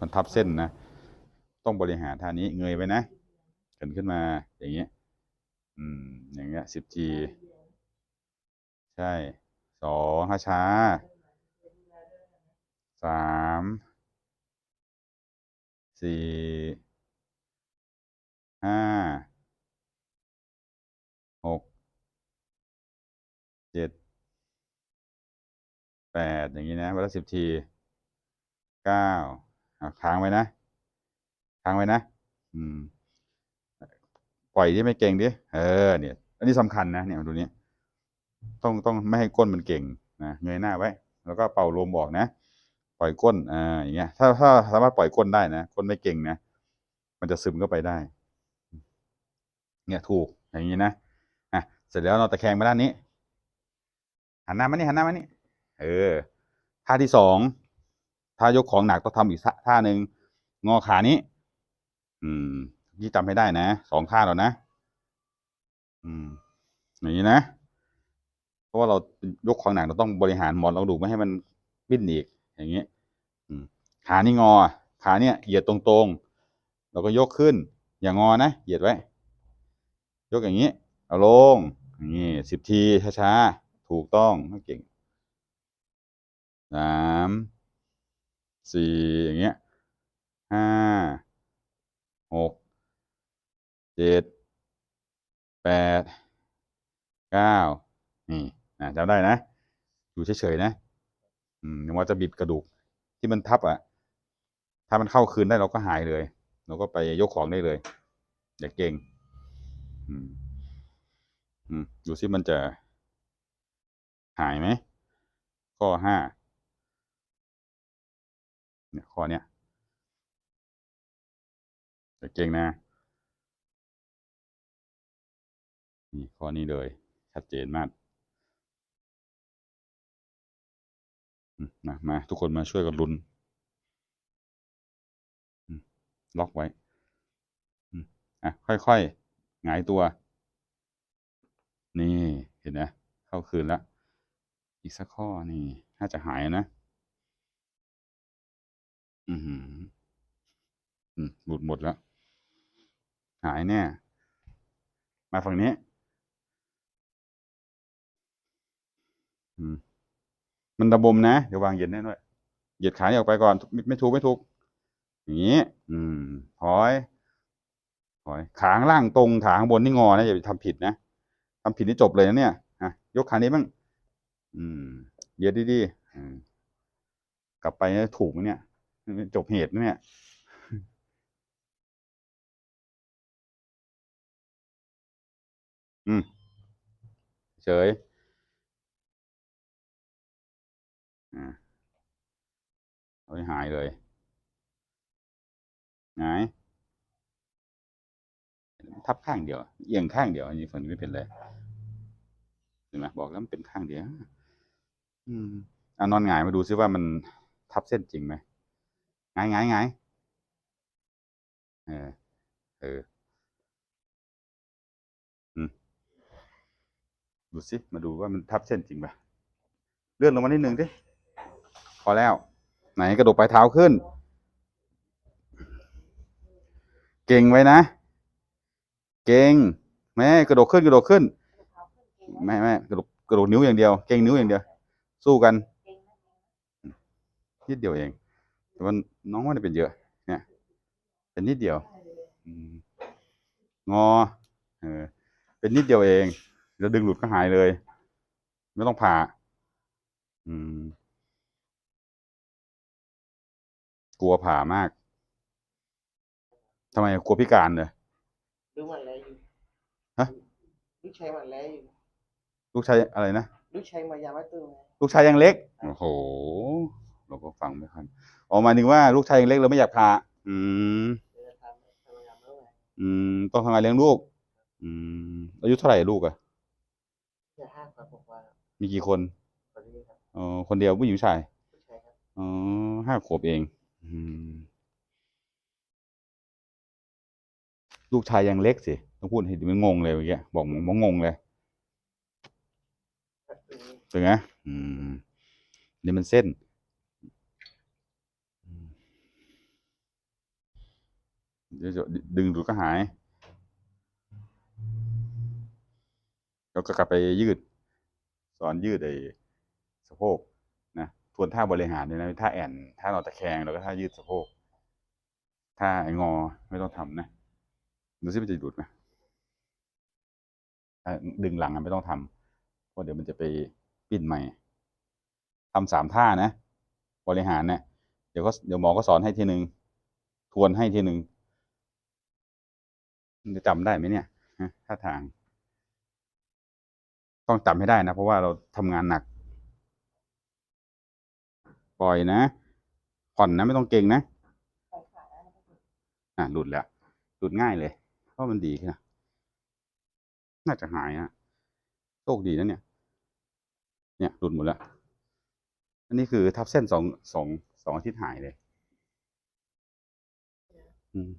มันทับเส้นนะ ต้องบริหารท่านี้เงยไว้นะเข็นขึ้นมาอย่างเงี้ย อืม อย่างเงี้ยสิบทีใช่สองช้าสามสี่ห้าหกเจ็ดแปดอย่างนี้นะวันละสิบทีเก้า ค้างไว้นะค้างไว้นะ อืม ปล่อยที่ไม่เก่งดิเออ เนี่ย อันนี้สำคัญนะเนี่ยดูนี้ต้องต้องไม่ให้ก้นมันเก่งนะเงยหน้าไว้ แล้วก็เป่าลมออกนะปล่อยก้นอ่าอย่างเงี้ย ถ้าถ้าสามารถปล่อยก้นได้นะก้นไม่เก่งนะมันจะซึมเข้าไปได้ เนี่ยถูกอย่างนี้นะอะเสร็จแล้วเราตะแคงมาด้านนี้หันหน้ามานี่หันหน้ามานี่เออท่าที่สอง ท่ายกของหนักต้องทำอีกท่าหนึ่งงอขานี้ อืมยี่จำให้ได้นะสองท่าแล้วนะ อืมอย่างนี้นะเพราะว่าเรายกของหนักเราต้องบริหารหมอนเราดูไม่ให้มันบิ้นอีก อย่างนี้ขานี่งอ ขาเนี่ยเหยียดตรงๆเราก็ยกขึ้น อย่างงอนะเหยียดไว้ ยกอย่างนี้เอาลงอย่างนี้สิบทีช้าๆถูกต้องเก่งสาม สี่อย่างเงี้ยห้าหกเจ็ดแปดเก้านี่นะจำได้นะ อยู่เฉยๆนะอืมยังว่าจะบิดกระดูกที่มันทับอะ ถ้ามันเข้าคืนได้เราก็หายเลย เราก็ไปยกของได้เลย อย่าเก่ง อืมอืมดูซิมันจะหายไหมข้อห้า เนี่ยข้อเนี้ยจะเก่งนะ นี่ข้อนี้เลย ชัดเจนมากอืมามา ทุกคนมาช่วยกันลุ้นล็อกไว้อะ ค่อยๆหงายตัว นี่ เห็นนะ เข้าคืนแล้ว อีกสักข้อนี่น่าจะหายนะ อือหืออืมหลุดหมดแล้ว หายแน่ มาฝั่งนี้ อืม มันระบมนะ เดี๋ยววางเหย็นแน่ด้วย เหยียดขานี่ออกไปก่อน ไม่ไม่ถูกไม่ถูกอย่างนี้ อืมถอยถอย ขาข้างล่างตรงขาข้างบนนี่งอนะอย่าไปทำผิดนะทำผิดนี่จบเลยนะเนี่ยอะยกขานี้บ้างอืมเหยียดดีๆอืมกลับไปนะถูกไหมเนี่ย จบเหตุนะเนี่ยอืมเฉยอ่าเอาหายเลยหายทับข้างเดียว เอียงข้างเดียว อันนี้ฝั่งนี้ไม่เป็นไรเห็นไหมบอกแล้วมันเป็นข้างเดียว อืมอนอนหงายมาดูซิว่ามันทับเส้นจริงไหม หงายหงายหงายเออเอออืมดูสิ มาดูว่ามันทับเส้นจริงป่ะเลื่อนลงมานิดนึงดิพอแล้ว ไหนกระดกปลายเท้าขึ้น เก่งไว้นะ เก่งแม่กระดกขึ้นกระดกขึ้นแม่แม่กระดกกระดกนิ้วอย่างเดียว เก่งนิ้วอย่างเดียว สู้กันนิดเดียวเอง แต่ว่าน้องไม่ได้เป็นเยอะ เนี่ยเป็นนิดเดียวอืมงอเออเป็นนิดเดียวเองแล้วดึงหลุดก็หายเลย ไม่ต้องผ่า อืม กลัวผ่ามากทำไมกลัวพิการเลยดูมันแล้วอยู่ฮะลูกชายมันแล้วอยู่ลูกชายอะไรนะลูกชายมายามาตัวไงลูกชายยังเล็ก โอ้โห เราก็ฟังไม่ทันออกมาถึงว่าลูกชายยังเล็กเราไม่อยากพาอืมเดี๋ยวจะทำทำงานแล้วไงอืมต้องทำงานเลี้ยงลูก อืมอายุเท่าไหร่ลูกอะจะห้าครับบอกว่ามีกี่คนคนนี้ครับอ๋อคนเดียวผู้หญิงผู้ชายลูกชายครับอ๋อห้าขวบเอง อืม ลูกชายยังเล็กสิต้องพูดให้มันงงเลยเมื่อกี้บอกมันงงเลยตัวนี้เป็นไงอืมนี่มันเส้นอืม เดี๋ยวดึงดูดก็หายแล้วก็กลับไปยืด สอนยืดไอ้สะโพกนะทวนท่าบริหารเนี่ยนะท่าแอนท่านอนตะแคงแล้วก็ท่ายืดสะโพกท่าไอ้งอไม่ต้องทำนะดูซิมันจะดูดไหมดึงหลังไม่ต้องทำเพราะเดี๋ยวมันจะไปปิ้นใหม่ทำสามท่านะ บริหารเนี่ยเดี๋ยวก็เดี๋ยวหมอก็สอนให้ทีหนึ่งทวนให้ทีหนึ่ง จะจำได้ไหมเนี่ยฮะท่าทาง ต้องจำให้ได้นะ เพราะว่าเราทำงานหนัก ปล่อยนะ ผ่อนนะไม่ต้องเก่งนะปล่อยขาได้นะครับอะหลุดแล้ว หลุดง่ายเลย เพราะมันดีขึ้นนะน่าจะหายอะโชคดีนะเนี่ย เนี่ยหลุดหมดแล้ว อันนี้คือทับเส้นสองสองสองอาทิตย์หายเลย อืม